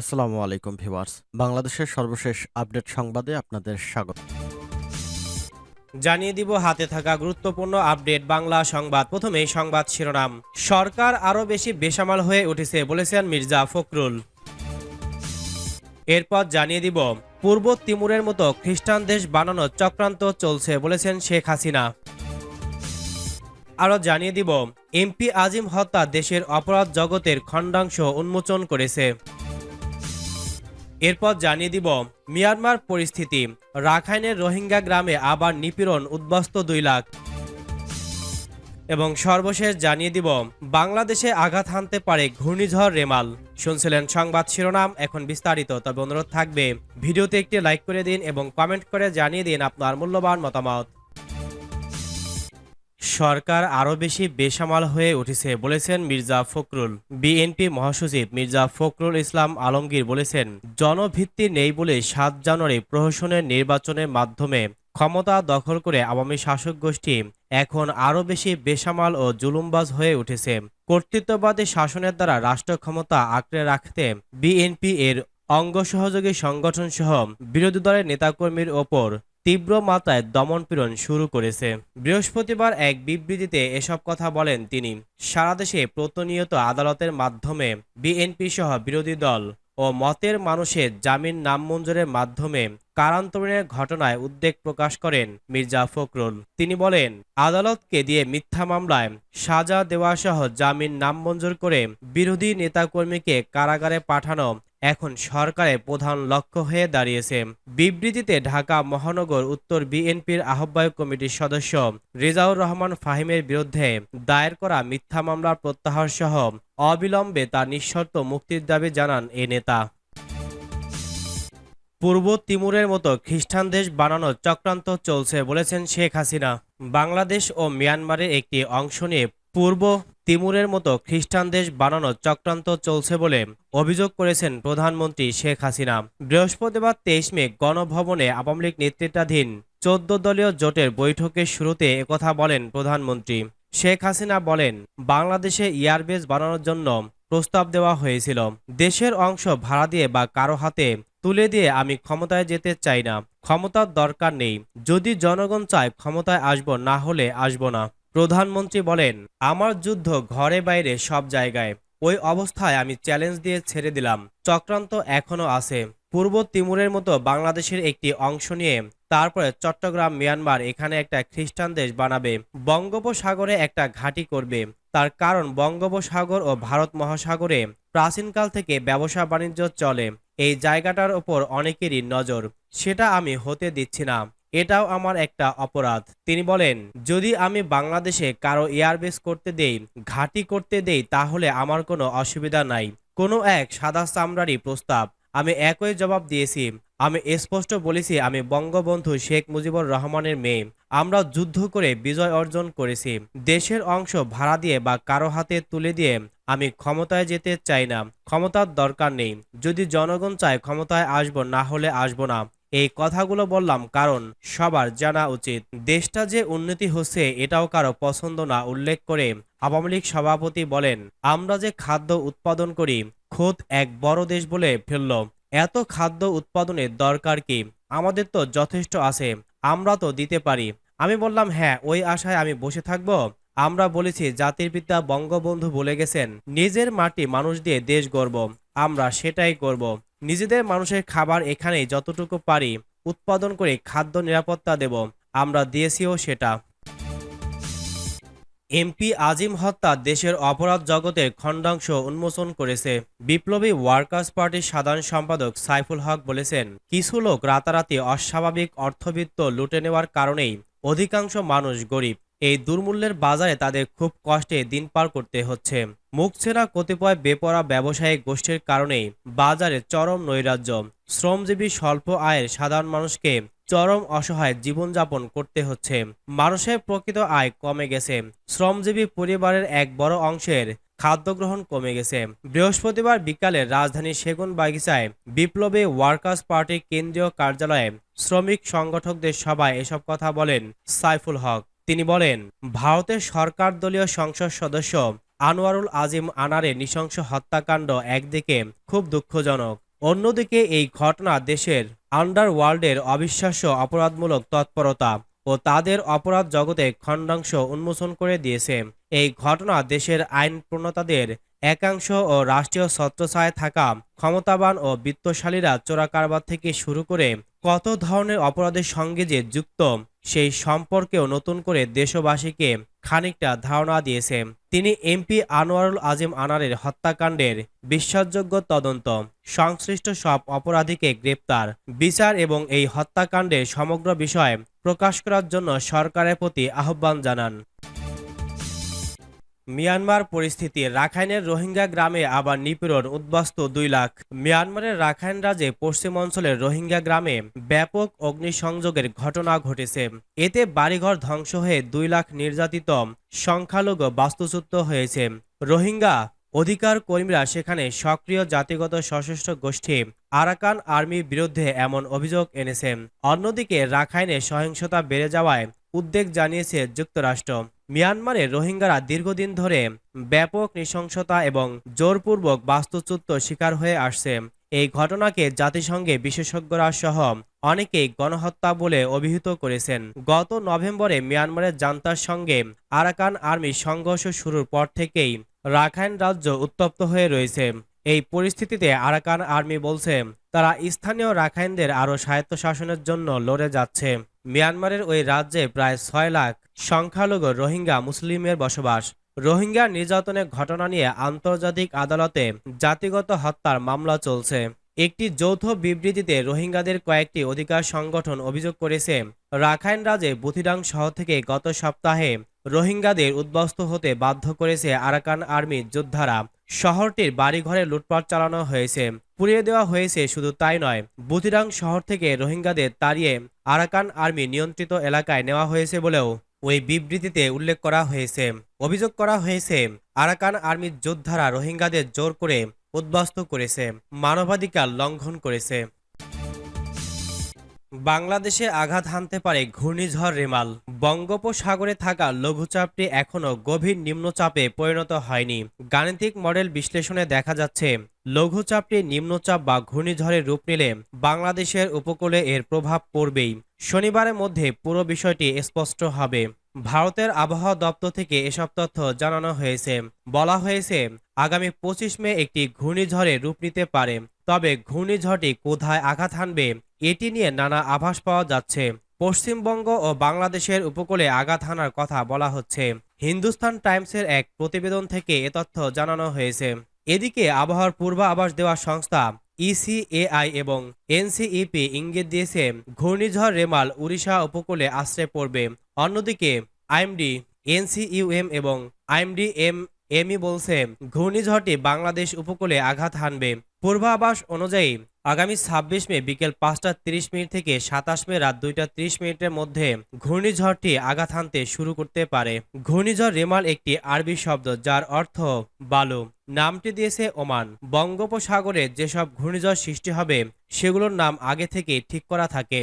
আসসালামু আলাইকুম ভিউয়ার্স। বাংলাদেশের সর্বশেষ আপডেট সংবাদে আপনাদের স্বাগত। জানিয়ে দিব হাতে থাকা গুরুত্বপূর্ণ আপডেট বাংলা সংবাদ। প্রথমেই সংবাদ শিরোনাম, সরকার আরও বেশি বেসামাল হয়ে উঠেছে বলেছেন মির্জা ফখরুল। এরপর জানিয়ে দিব, পূর্ব তিমুরের মতো খ্রিস্টান দেশ বানানোর চক্রান্ত চলছে বলেছেন শেখ হাসিনা। আরও জানিয়ে দিব, এমপি আজিম হত্যা দেশের অপরাধ জগতের খণ্ডাংশ উন্মোচন করেছে। এরপর জানিয়ে দিব মিয়ানমার পরিস্থিতি। রাখাইনের রোহিঙ্গা গ্রামে আবার নিপীড়ন উদ্বস্ত দুই লাখ। এবং সর্বশেষ জানিয়ে দিব, বাংলাদেশে আঘাত হানতে পারে ঘূর্ণিঝড় রেমাল। শুনছিলেন সংবাদ শিরোনাম, এখন বিস্তারিত। তবে অনুরোধ থাকবে, ভিডিওতে একটি লাইক করে দিন এবং কমেন্ট করে জানিয়ে দিন আপনার মূল্যবান মতামত। সরকার আরও বেশি বেসামাল হয়ে উঠেছে, বলেছেন মির্জা ফখরুল। বিএনপি মহাসচিব মির্জা ফখরুল ইসলাম আলমগীর বলেছেন, জনভিত্তি নেই বলে সাত জানুয়ারি প্রহসনের নির্বাচনের মাধ্যমে ক্ষমতা দখল করে আওয়ামী শাসক গোষ্ঠী এখন আরও বেশি বেসামাল ও জুলুমবাজ হয়ে উঠেছে। কর্তৃত্ববাদী শাসনের দ্বারা রাষ্ট্র ক্ষমতা আঁকড়ে রাখতে বিএনপি এর অঙ্গ সহযোগী সংগঠন সহ বিরোধী দলের নেতাকর্মীর ওপর তীব্র মাত্রায় দমনপীড়ন শুরু করেছে। বৃহস্পতিবার এক বিবৃতিতে এসব কথা বলেন তিনি। সারা দেশে প্রতিনিয়ত আদালতের মাধ্যমে বিএনপি সহ বিরোধী দল ও মতের মানুষের জামিন নামঞ্জুরের মাধ্যমে কারান্তরণের ঘটনায় উদ্বেগ প্রকাশ করেন মির্জা ফখরুল। তিনি বলেন, আদালতকে দিয়ে মিথ্যা মামলায় সাজা দেওয়া সহ জামিন নামঞ্জুর করে বিরোধী নেতাকর্মীকে কারাগারে পাঠানো এখন সরকারের প্রধান লক্ষ্য হয়ে দাঁড়িয়েছে। বিবৃতিতে ঢাকা মহানগর উত্তর বিএনপির আহ্বায়ক কমিটির সদস্য রেজাউর রহমান ফাহিমের বিরুদ্ধে দায়ের করা মিথ্যা মামলার প্রত্যাহার সহ অবিলম্বে তার নিঃশর্ত মুক্তির দাবি জানান এ নেতা। পূর্ব তিমুরের মতো খ্রিস্টান দেশ বানানোর চক্রান্ত চলছে বলেছেন শেখ হাসিনা। বাংলাদেশ ও মিয়ানমারের একটি অংশ নিয়ে পূর্ব তিমুরের মতো খ্রিস্টান দেশ বানানোর চক্রান্ত চলছে বলে অভিযোগ করেছেন প্রধানমন্ত্রী শেখ হাসিনা। বৃহস্পতিবার তেইশ মে গণভবনে আওয়ামী লীগ নেতৃত্বাধীন চোদ্দ দলীয় জোটের বৈঠকের শুরুতে একথা বলেন প্রধানমন্ত্রী। শেখ হাসিনা বলেন, বাংলাদেশে এয়ারবেস বানানোর জন্য প্রস্তাব দেওয়া হয়েছিল। দেশের অংশ ভাড়া দিয়ে বা কারও হাতে তুলে দিয়ে আমি ক্ষমতায় যেতে চাই না। ক্ষমতার দরকার নেই। যদি জনগণ চায় ক্ষমতায় আসব না হলে আসব না। প্রধানমন্ত্রী বলেন, আমার যুদ্ধ ঘরে বাইরে সব জায়গায়। ওই অবস্থায় আমি চ্যালেঞ্জ দিয়ে ছেড়ে দিলাম। চক্রান্ত এখনও আছে। পূর্ব তিমুরের মতো বাংলাদেশের একটি অংশ নিয়ে তারপরে চট্টগ্রাম, মিয়ানমার এখানে একটা খ্রিস্টান দেশ বানাবে। বঙ্গোপসাগরে একটা ঘাঁটি করবে। তার কারণ বঙ্গোপসাগর ও ভারত মহাসাগরে প্রাচীনকাল থেকে ব্যবসা বাণিজ্য চলে। এই জায়গাটার ওপর অনেকেরই নজর। সেটা আমি হতে দিচ্ছি না। এটাও আমার একটা অপরাধ। তিনি বলেন, যদি আমি বাংলাদেশে কারও এয়ারবেস করতে দেই, ঘাঁটি করতে দেই, তাহলে আমার কোনো অসুবিধা নাই। কোনো এক সাদা চামড়ারই প্রস্তাব। আমি একই জবাব দিয়েছি। আমি স্পষ্ট বলেছি, আমি বঙ্গবন্ধু শেখ মুজিবুর রহমানের মেয়ে। আমরা যুদ্ধ করে বিজয় অর্জন করেছি। দেশের অংশ ভাড়া দিয়ে বা কারও হাতে তুলে দিয়ে আমি ক্ষমতায় যেতে চাই না। ক্ষমতার দরকার নেই। যদি জনগণ চায়, ক্ষমতায় আসব, না হলে আসব না। এই কথাগুলো বললাম কারণ সবার জানা উচিত। দেশটা যে উন্নতি হচ্ছে এটাও কারও পছন্দ না উল্লেখ করে আওয়ামী লীগ সভাপতি বলেন, আমরা যে খাদ্য উৎপাদন করি, খোদ এক বড় দেশ বলে ফেলল। এত খাদ্য উৎপাদনের দরকার কি? আমাদের তো যথেষ্ট আছে, আমরা তো দিতে পারি। আমি বললাম হ্যাঁ ওই আশায় আমি বসে থাকব। আমরা বলেছি জাতির পিতা বঙ্গবন্ধু বলে গেছেন, নিজের মাটি মানুষ দিয়ে দেশ গর্ব আমরা সেটাই করব। নিজেদের মানুষের খাবার এখানে যতটুকু পারি উৎপাদন করে খাদ্য নিরাপত্তা দেব। আমরা দিয়েছিও সেটা। এমপি আজিম হত্যা দেশের অপরাধ জগতের খণ্ডাংশ উন্মোচন করেছে। বিপ্লবী ওয়ার্কার্স পার্টির সাধারণ সম্পাদক সাইফুল হক বলেছেন, কিছু লোক রাতারাতি অস্বাভাবিক অর্থবিত্ত লুটে নেওয়ার কারণেই অধিকাংশ মানুষ গরিব। এই দুর্মূল্যের বাজারে তাদের খুব কষ্টে দিন পার করতে হচ্ছে। মুখ ছেঁড়া কতিপয় বেপরা ব্যবসায়িক গোষ্ঠীর কারণেই বাজারে চরম নৈরাজ্য। শ্রমজীবী স্বল্প আয়ের সাধারণ মানুষকে চরম অসহায় জীবনযাপন করতে হচ্ছে। মানুষের প্রকৃত আয় কমে গেছে। শ্রমজীবী পরিবারের এক বড় অংশের খাদ্য গ্রহণ কমে গেছে। বৃহস্পতিবার বিকালে রাজধানীর সেগুন বাগিচায় বিপ্লবী ওয়ার্কার্স পার্টির কেন্দ্রীয় কার্যালয়ে শ্রমিক সংগঠকদের সভায় এসব কথা বলেন সাইফুল হক। তিনি বলেন, ভারতের সরকার দলীয় সংসদ সদস্য আনোয়ারুল আজিম আনারে নৃশংস হত্যাকাণ্ড একদিকে খুব দুঃখজনক, অন্যদিকে এই ঘটনা দেশের আন্ডারওয়ার্ল্ডের অবিশ্বাস্য অপরাধমূলক তৎপরতা ও তাদের অপরাধ জগতে খণ্ডাংশ উন্মোচন করে দিয়েছে। এই ঘটনা দেশের আইন প্রণতাদের একাংশ ও রাষ্ট্রীয় ছত্রছায়ায় থাকা ক্ষমতাবান ও বিত্তশালীরা চোরাকারবার থেকে শুরু করে কত ধরনের অপরাধের সঙ্গে যে যুক্ত, সেই সম্পর্কেও নতুন করে দেশবাসীকে খানিকটা ধারণা দিয়েছে। তিনি এমপি আনোয়ারুল আজিম আনারের হত্যাকাণ্ডের বিশ্বাসযোগ্য তদন্ত, সংশ্লিষ্ট সব অপরাধীকে গ্রেপ্তার, বিচার এবং এই হত্যাকাণ্ডের সমগ্র বিষয় প্রকাশ করার জন্য সরকারের প্রতি আহ্বান জানান। মিয়ানমার পরিস্থিতি, রাখাইনের রোহিঙ্গা গ্রামে আবার নিপীড়ন, উদ্বাস্ত দুই লাখ। মিয়ানমারের রাখাইন রাজ্যে পশ্চিম অঞ্চলের রোহিঙ্গা গ্রামে ব্যাপক অগ্নিসংযোগের ঘটনা ঘটেছে। এতে বাড়িঘর ধ্বংস হয়ে দুই লাখ নির্যাতিত, সংখ্যালঘু বাস্তুচ্যুত হয়েছে। রোহিঙ্গা অধিকার কর্মীরা সেখানে সক্রিয় জাতিগত সশস্ত্র গোষ্ঠী আরাকান আর্মির বিরুদ্ধে এমন অভিযোগ এনেছে। অন্যদিকে, রাখাইনে সহিংসতা বেড়ে যাওয়ায় উদ্বেগ জানিয়েছে যুক্তরাষ্ট্র। মিয়ানমারে রোহিঙ্গারা দীর্ঘদিন ধরে ব্যাপক নৃশংসতা এবং জোরপূর্বক বাস্তুচ্যুত শিকার হয়ে আসছে। এই ঘটনাকে জাতিসংঘে বিশেষজ্ঞরা সহ অনেকেই গণহত্যা বলে অভিহিত করেছেন। গত নভেম্বরে মিয়ানমারের জান্তার সঙ্গে আরাকান আর্মি সংঘর্ষ শুরুর পর থেকেই রাখাইন রাজ্য উত্তপ্ত হয়ে রয়েছে। এই পরিস্থিতিতে আরাকান আর্মি বলছে, তারা স্থানীয় রাখাইনদের আরও স্বায়ত্তশাসনের জন্য লড়ে যাচ্ছে। মিয়ানমারের ওই রাজ্যে প্রায় ছয় লাখ সংখ্যালঘু রোহিঙ্গা মুসলিমের বসবাস। রোহিঙ্গা নির্যাতনের ঘটনা নিয়ে আন্তর্জাতিক আদালতে জাতিগত হত্যার মামলা চলছে। একটি যৌথ বিবৃতিতে রোহিঙ্গাদের কয়েকটি অধিকার সংগঠন অভিযোগ করেছে, রাখাইন রাজ্যে বুথিডাং শহর থেকে গত সপ্তাহে রোহিঙ্গাদের উদ্বস্ত হতে বাধ্য করেছে আরাকান আর্মির যোদ্ধারা। শহরটির বাড়িঘরে লুটপাট চালানো হয়েছে। পুড়িয়ে দেওয়া হয়েছে শুধু তাই নয় বুতিরাং শহর থেকে রোহিঙ্গাদের তাড়িয়ে আরাকান আর্মি নিয়ন্ত্রিত এলাকায় নেওয়া হয়েছে বলেও ওই বিবৃতিতে উল্লেখ করা হয়েছে। অভিযোগ করা হয়েছে, আরাকান আর্মির যোদ্ধারা রোহিঙ্গাদের জোর করে উদ্বাস্ত করেছে, মানবাধিকার লঙ্ঘন করেছে। বাংলাদেশে আঘাত হানতে পারে ঘূর্ণিঝড় রেমাল। বঙ্গোপসাগরে থাকা লঘুচাপটি এখনও গভীর নিম্নচাপে পরিণত হয়নি। গাণিতিক মডেল বিশ্লেষণে দেখা যাচ্ছে, লঘুচাপটি নিম্নচাপ বা ঘূর্ণিঝড়ের রূপ নিলে বাংলাদেশের উপকূলে এর প্রভাব পড়বেই। শনিবারের মধ্যে পুরো বিষয়টি স্পষ্ট হবে। ভারতের আবহাওয়া দপ্তর থেকে এসব তথ্য জানানো হয়েছে। বলা হয়েছে, আগামী পঁচিশ মে একটি ঘূর্ণিঝড়ে রূপ নিতে পারে। তবে ঘূর্ণিঝড়টি কোথায় আঘাত হানবে এটি নিয়ে নানা আভাস পাওয়া যাচ্ছে। পশ্চিমবঙ্গ ও বাংলাদেশের উপকূলে আঘাত হানার কথা বলা হচ্ছে। হিন্দুস্তান টাইমসের এক প্রতিবেদন থেকে এ তথ্য জানানো হয়েছে। এদিকে আবহাওয়ার পূর্বাভাস দেওয়া সংস্থা ইসিএআই এবং এনসিইপি ইঙ্গিত দিয়েছে, ঘূর্ণিঝড় রেমাল উড়িষ্যা উপকূলে আশ্রয় পড়বে। অন্যদিকে আইএমডি এনসিইউএম এবং আইএমডি এম এমই বলছে, ঘূর্ণিঝড়টি বাংলাদেশ উপকূলে আঘাত হানবে। পূর্বাভাস অনুযায়ী আগামী ছাব্বিশ মে বিকেল পাঁচটা তিরিশ মিনিট থেকে সাতাশ মে রাত দুইটা তিরিশ মিনিটের মধ্যে ঘূর্ণিঝড়টি আঘাত হানতে শুরু করতে পারে। ঘূর্ণিঝড় রেমাল একটি আরবি শব্দ যার অর্থ বালু। নামটি দিয়েছে ওমান। বঙ্গোপসাগরে যেসব ঘূর্ণিঝড় সৃষ্টি হবে, সেগুলোর নাম আগে থেকে ঠিক করা থাকে।